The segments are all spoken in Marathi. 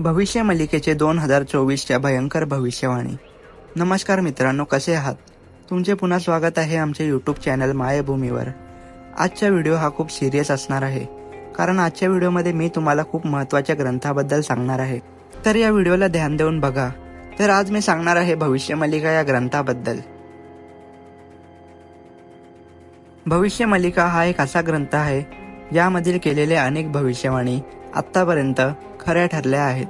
भविष्य मालिकेचे दोन हजार चोवीसच्या भयंकर भविष्यवाणी. नमस्कार मित्रांनो कसे आहात? तुमचे पुन्हा स्वागत आहे आमच्या यूट्यूब चॅनल मायभूमीवर. आजचा व्हिडिओ हा खूप सिरियस असणार आहे. कारण आजच्या व्हिडिओमध्ये मी तुम्हाला खूप महत्त्वाच्या ग्रंथाबद्दल सांगणार आहे. तर या व्हिडिओला ध्यान देऊन बघा. तर आज मी सांगणार आहे भविष्य मालिका या ग्रंथाबद्दल. भविष्य मालिका हा एक असा ग्रंथ आहे यामधील केलेले अनेक भविष्यवाणी आत्तापर्यंत खऱ्या ठरल्या आहेत.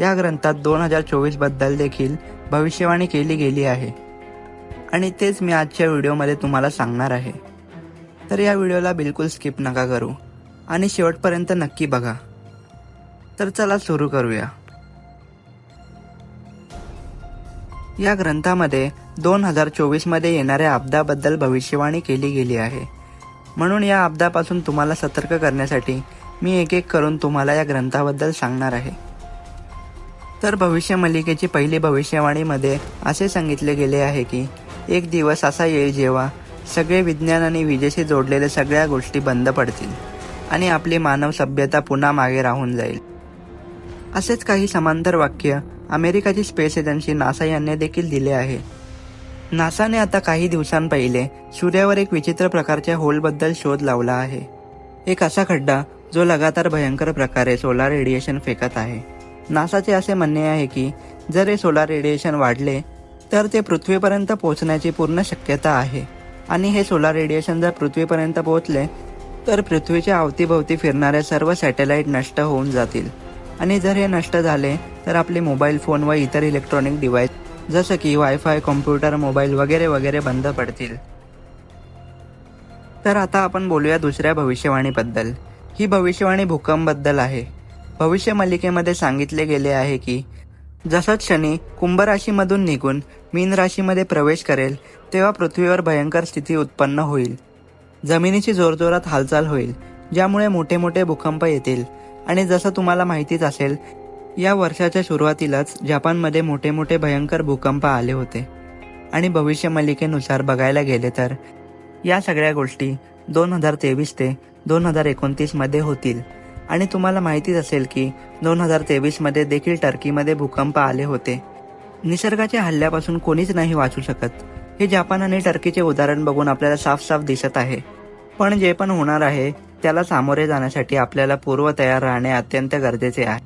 या ग्रंथात दोन हजार चोवीसबद्दल देखील भविष्यवाणी केली गेली आहे. आणि तेच मी आजच्या व्हिडिओमध्ये तुम्हाला सांगणार आहे. तर या व्हिडिओला बिलकुल स्किप नका करू आणि शेवटपर्यंत नक्की बघा. तर चला सुरू करूया. या ग्रंथामध्ये दोन हजार चोवीसमध्ये येणाऱ्या अपदाबद्दल भविष्यवाणी केली गेली आहे. म्हणून या अपदापासून तुम्हाला सतर्क करण्यासाठी मी एक एक करून तुम्हाला या ग्रंथाबद्दल सांगणार आहे. तर भविष्य मालिकेची पहिली भविष्यवाणीमध्ये असे सांगितले गेले आहे की एक दिवस असा येईल जेव्हा सगळे विज्ञान आणि विजेशी जोडलेल्या सगळ्या गोष्टी बंद पडतील आणि आपली मानव सभ्यता पुन्हा मागे राहून जाईल. असेच काही समांतर वाक्य अमेरिकाची स्पेस एजन्सी नासा यांनी देखील दिले आहे. नासाने आता काही दिवसांपहिले सूर्यावर एक विचित्र प्रकारच्या होलबद्दल शोध लावला आहे. एक असा खड्डा जो लगातार भयंकर प्रकारे सोलार रेडिएशन फेकत आहे. नासाचे असे म्हणणे आहे की जर हे सोलार रेडिएशन वाढले तर ते पृथ्वीपर्यंत पोहोचण्याची पूर्ण शक्यता आहे. आणि हे सोलार रेडिएशन जर पृथ्वीपर्यंत पोहोचले तर पृथ्वीच्या अवतीभोवती फिरणारे सर्व सॅटेलाइट नष्ट होऊन जातील. आणि जर हे नष्ट झाले तर आपले मोबाईल फोन व इतर इलेक्ट्रॉनिक डिव्हाइस जसं की वायफाय कॉम्प्युटर मोबाईल वगैरे वगैरे बंद पडतील. तर आता आपण बोलूया दुसऱ्या भविष्यवाणीबद्दल. ही भविष्यवाणी भूकंपबद्दल आहे. भविष्य मालिकेमध्ये सांगितले गेले आहे की जसंच शनी कुंभ राशीमधून निघून मीन राशीमध्ये प्रवेश करेल तेव्हा पृथ्वीवर भयंकर स्थिती उत्पन्न होईल. जमिनीची जोरजोरात हालचाल होईल ज्यामुळे मोठे मोठे भूकंप येतील. आणि जसं तुम्हाला माहितीच असेल या वर्षाच्या सुरुवातीलाच जपानमध्ये मोठे मोठे भयंकर भूकंप आले होते. आणि भविष्य मालिकेनुसार बघायला गेले तर या सगळ्या गोष्टी दोन हजार तेवीस ते दोन हजार एकोणतीसमध्ये होतील. आणि तुम्हाला माहितीच असेल की दोन हजार तेवीसमध्ये देखील टर्कीमध्ये भूकंप आले होते. निसर्गाच्या हल्ल्यापासून कोणीच नाही वाचू शकत. हे जपान आणि टर्कीचे उदाहरण बघून आपल्याला साफ साफ दिसत आहे. पण जे पण होणार आहे त्याला सामोरे जाण्यासाठी आपल्याला पूर्व तयार राहणे अत्यंत गरजेचे आहे.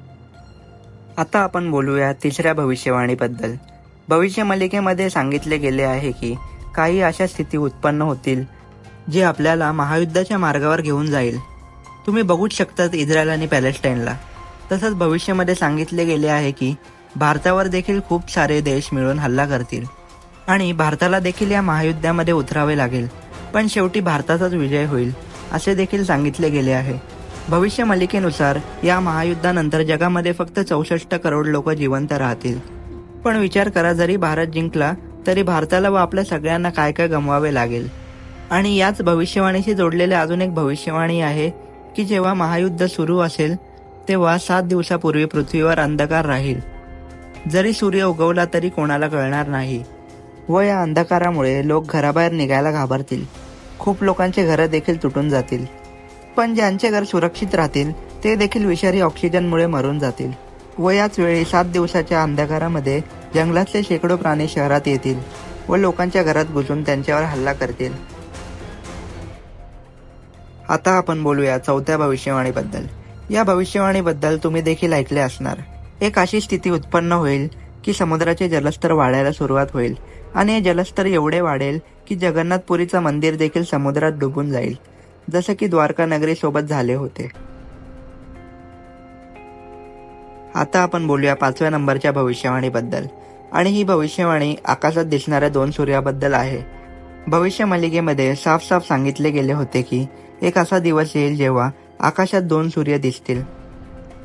आता आपण बोलूया तिसऱ्या भविष्यवाणीबद्दल. भविष्य मालिकेमध्ये सांगितले गेले आहे की काही अशा स्थिती उत्पन्न होतील जे आपल्याला महायुद्धाच्या मार्गावर घेऊन जाईल. तुम्ही बघूच शकतात इस्रायल आणि पॅलेस्टाईनला. तसंच भविष्यामध्ये सांगितले गेले आहे की भारतावर देखील खूप सारे देश मिळून हल्ला करतील. आणि भारताला देखील या महायुद्धामध्ये उतरावे लागेल. पण शेवटी भारताचाच विजय होईल असे देखील सांगितले गेले आहे. भविष्य मालिकेनुसार या महायुद्धानंतर जगामध्ये फक्त चौसष्ट करोड लोक जिवंत राहतील. पण विचार करा जरी भारत जिंकला तरी भारताला व आपल्या सगळ्यांना काय काय गमवावे लागेल. आणि याच भविष्यवाणीशी जोडलेले अजून एक भविष्यवाणी आहे की जेव्हा महायुद्ध सुरू असेल तेव्हा सात दिवसापूर्वी पृथ्वीवर अंधकार राहील. जरी सूर्य उगवला तरी कोणाला कळणार नाही. व या अंधकारामुळे लोक घराबाहेर निघायला घाबरतील. खूप लोकांचे घरं देखील तुटून जातील. पण ज्यांचे घर सुरक्षित राहतील ते देखील विषारी ऑक्सिजनमुळे मरून जातील. व याच वेळी सात दिवसाच्या अंधकारामध्ये जंगलातले शेकडो प्राणी शहरात येतील व लोकांच्या घरात घुसून त्यांच्यावर हल्ला करतील. आता आपण बोलूया चौथ्या भविष्यवाणीबद्दल. या भविष्यवाणीबद्दल तुम्ही देखील ऐकले असणार. एक अशी स्थिती उत्पन्न होईल की समुद्राचे जलस्तर वाढायला सुरुवात होईल आणि हे जलस्तर एवढे वाढेल की जगन्नाथपुरीचं मंदिर देखील समुद्रात डुबून जाईल. जसं की द्वारका नगरीसोबत झाले होते. आता आपण बोलूया पाचव्या नंबरच्या भविष्यवाणीबद्दल. आणि ही भविष्यवाणी आकाशात दिसणाऱ्या दोन सूर्याबद्दल आहे. भविष्य मालिकेमध्ये साफ साफ सांगितले गेले होते की एक असा दिवस येईल जेव्हा आकाशात दोन सूर्य दिसतील.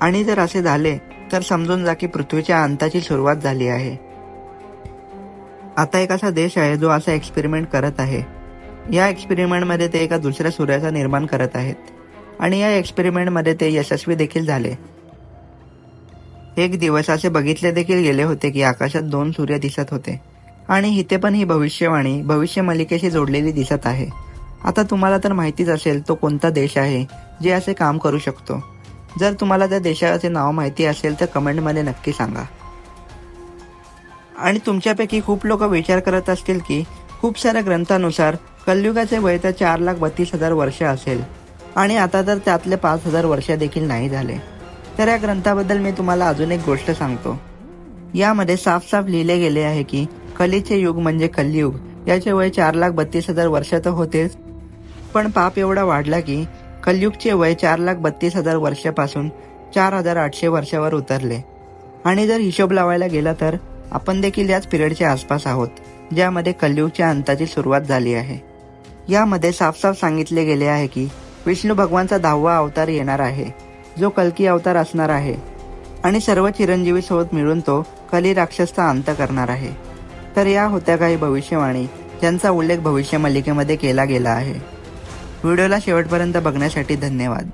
आणि जर असे झाले तर समजून जा की पृथ्वीच्या अंताची सुरुवात झाली आहे. आता एक असा देश आहे जो असा एक्सपेरिमेंट करत आहे. या एक्सपेरिमेंटमध्ये ते एका दुसऱ्या सूर्याचा निर्माण करत आहेत. आणि या एक्सपेरिमेंटमध्ये ते यशस्वी देखील झाले. एक दिवस असे बघितले देखील गेले होते की आकाशात दोन सूर्य दिसत होते. आणि इथे पण ही भविष्यवाणी भविष्य मालिकेशी जोडलेली दिसत आहे. आता तुम्हाला तर माहितीच असेल तो कोणता देश आहे जे असे काम करू शकतो. जर तुम्हाला त्या देशाचे नाव माहिती असेल तर कमेंटमध्ये नक्की सांगा. आणि तुमच्यापैकी खूप लोक विचार करत असतील की खूप साऱ्या ग्रंथानुसार कलयुगाचे वय तर चार लाख बत्तीस हजार वर्ष असेल. आणि आता तर त्यातले पाच हजार वर्ष देखील नाही झाले. तर या ग्रंथाबद्दल मी तुम्हाला अजून एक गोष्ट सांगतो. यामध्ये साफ साफ लिहिले गेले आहे की कलीचे युग म्हणजे कलियुग. याचे वय चार लाख बत्तीस हजार वर्ष तर होतेच. पण पाप एवढा वाढला की कलयुगचे वय चार लाख बत्तीस हजार वर्षापासून चार हजार आठशे वर्षावर उतरले. आणि जर हिशोब लावायला गेला तर आपण देखील याच पिरियडच्या आसपास आहोत ज्यामध्ये कलयुगच्या अंताची सुरुवात झाली आहे. यामध्ये साफ साफ सांगितले गेले आहे की विष्णू भगवानचा दहावा अवतार येणार आहे जो कल्की अवतार असणार आहे. आणि सर्व चिरंजीवी सोबत मिळून तो कली राक्षसचा अंत करणार आहे. तर या होत्या काही भविष्यवाणी ज्यांचा उल्लेख भविष्य मालिकेमध्ये केला गेला आहे. व्हिडिओला शेवटपर्यंत बघण्यासाठी धन्यवाद.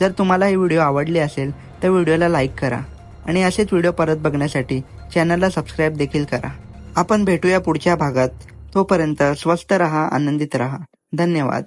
जर तुम्हाला ही व्हिडिओ आवडली असेल तर व्हिडिओला लाईक करा आणि असेच व्हिडिओ परत बघण्यासाठी चॅनलला सबस्क्राईब देखील करा. आपण भेटूया पुढच्या भागात. तोपर्यंत स्वस्त रहा आनंदित रहा. धन्यवाद.